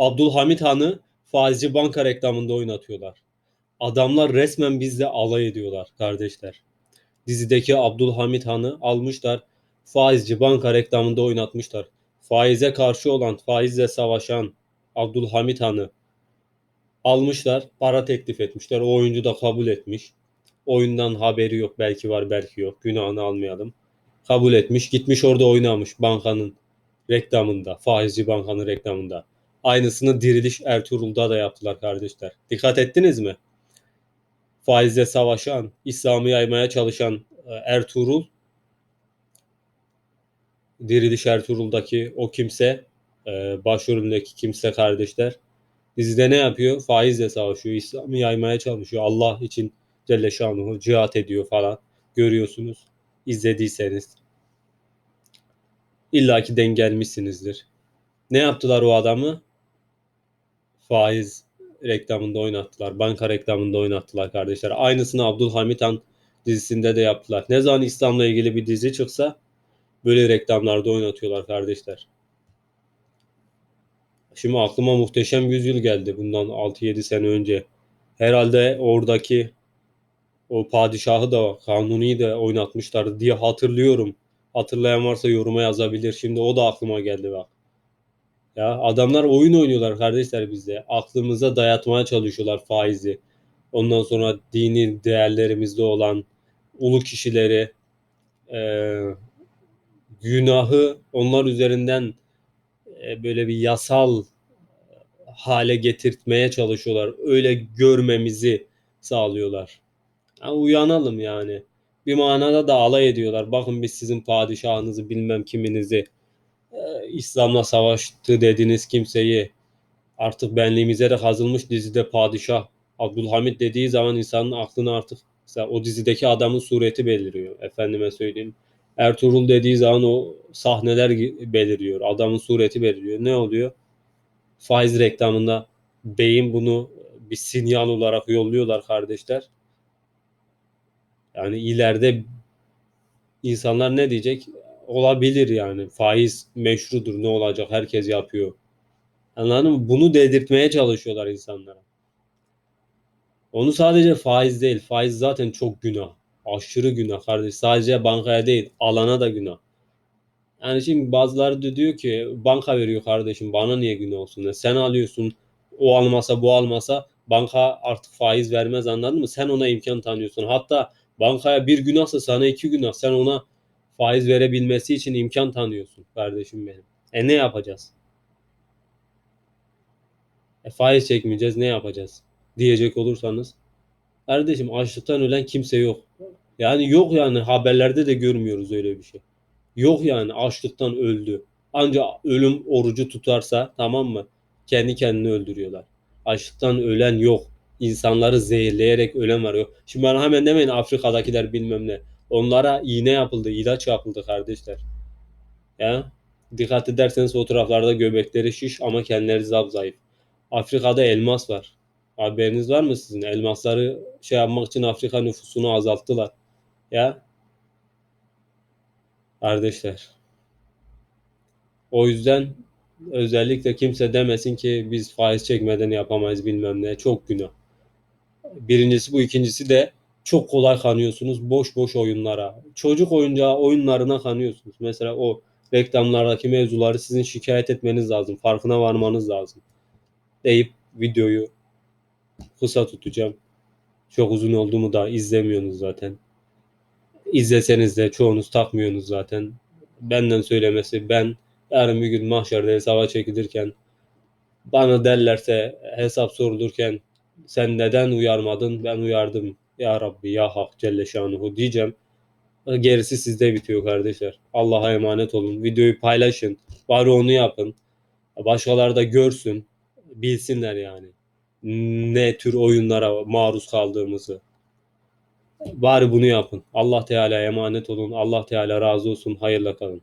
Abdülhamit Han'ı faizci banka reklamında oynatıyorlar. Adamlar resmen bizle alay ediyorlar kardeşler. Dizideki Abdülhamit Han'ı almışlar. Faizci banka reklamında oynatmışlar. Faize karşı olan, faizle savaşan Abdülhamit Han'ı almışlar. Para teklif etmişler. O oyuncu da kabul etmiş. Oyundan haberi yok. Belki var belki yok. Günahını almayalım. Kabul etmiş. Gitmiş orada oynamış bankanın reklamında. Faizci bankanın reklamında. Aynısını Diriliş Ertuğrul'da da yaptılar kardeşler. Dikkat ettiniz mi? Faizle savaşan, İslam'ı yaymaya çalışan e, Ertuğrul, Diriliş Ertuğrul'daki o kimse, e, başrolündeki kimse kardeşler, dizide ne yapıyor? Faizle savaşıyor, İslam'ı yaymaya çalışıyor. Allah için Celle Şanuhu cihat ediyor falan. Görüyorsunuz, izlediyseniz. İlla ki denk gelmişsinizdir. Ne yaptılar o adamı? Faiz reklamında oynattılar. Banka reklamında oynattılar kardeşler. Aynısını Abdülhamit Han dizisinde de yaptılar. Ne zaman İslam'la ilgili bir dizi çıksa böyle reklamlarda oynatıyorlar kardeşler. Şimdi aklıma muhteşem yüzyıl geldi bundan 6-7 sene önce. Herhalde oradaki o padişahı da kanuni de oynatmışlar diye hatırlıyorum. Hatırlayan varsa yoruma yazabilir. Şimdi o da aklıma geldi bak. Ya adamlar oyun oynuyorlar kardeşler bizde. Aklımıza dayatmaya çalışıyorlar faizi. Ondan sonra dini değerlerimizde olan ulu kişileri e, günahı onlar üzerinden e, böyle bir yasal hale getirtmeye çalışıyorlar. Öyle görmemizi sağlıyorlar. Yani uyanalım yani. Bir manada da alay ediyorlar. Bakın biz sizin padişahınızı bilmem kiminizi İslam'la savaştı dediğiniz kimseyi artık benliğimize de kazılmış dizide padişah Abdülhamit dediği zaman insanın aklına artık mesela o dizideki adamın sureti beliriyor. Efendime söyleyeyim. Ertuğrul dediği zaman o sahneler beliriyor. Adamın sureti beliriyor. Ne oluyor? Faiz reklamında beyin bunu bir sinyal olarak yolluyorlar kardeşler. Yani ileride insanlar ne diyecek? Olabilir yani. Faiz meşrudur. Ne olacak? Herkes yapıyor. Anladın mı? Bunu dedirtmeye çalışıyorlar insanlara. Onu sadece faiz değil. Faiz zaten çok günah. Aşırı günah kardeş. Sadece bankaya değil, alana da günah. Yani şimdi bazıları da diyor ki banka veriyor kardeşim bana niye günah olsun? Yani sen alıyorsun o almasa bu almasa banka artık faiz vermez anladın mı? Sen ona imkan tanıyorsun. Hatta bankaya bir günahsa sana iki günah. Sen ona faiz verebilmesi için imkan tanıyorsun kardeşim benim. E ne yapacağız? E faiz çekmeyeceğiz ne yapacağız? Diyecek olursanız. Kardeşim açlıktan ölen kimse yok. Yani yok yani haberlerde de görmüyoruz öyle bir şey. Yok yani açlıktan öldü. Ancak ölüm orucu tutarsa tamam mı? Kendi kendini öldürüyorlar. Açlıktan ölen yok. İnsanları zehirleyerek ölen var yok. Şimdi bana hemen demeyin Afrika'dakiler bilmem ne. Onlara iğne yapıldı, ilaç yapıldı kardeşler. Ya dikkat ederseniz fotoğraflarda göbekleri şiş ama kendileri zayıf. Afrika'da elmas var. Haberiniz var mı sizin? Elmasları şey yapmak için Afrika nüfusunu azalttılar. Ya kardeşler. O yüzden özellikle kimse demesin ki biz faiz çekmeden yapamayız bilmem ne. Çok günah. Birincisi bu. ikincisi de çok kolay kanıyorsunuz boş boş oyunlara. Çocuk oyuncağı oyunlarına kanıyorsunuz. Mesela o reklamlardaki mevzuları sizin şikayet etmeniz lazım. Farkına varmanız lazım. Deyip videoyu kısa tutacağım. Çok uzun olduğumu da izlemiyorsunuz zaten. İzleseniz de çoğunuz takmıyorsunuz zaten. Benden söylemesi ben yarın bir gün mahşerde hesaba çekilirken bana derlerse hesap sorulurken sen neden uyarmadın ben uyardım ya Rabbi ya Hak Celle Şanuhu diyeceğim. Gerisi sizde bitiyor kardeşler. Allah'a emanet olun. Videoyu paylaşın. Bari onu yapın. Başkaları da görsün. Bilsinler yani. Ne tür oyunlara maruz kaldığımızı. Bari bunu yapın. Allah Teala'ya emanet olun. Allah Teala razı olsun. Hayırla kalın.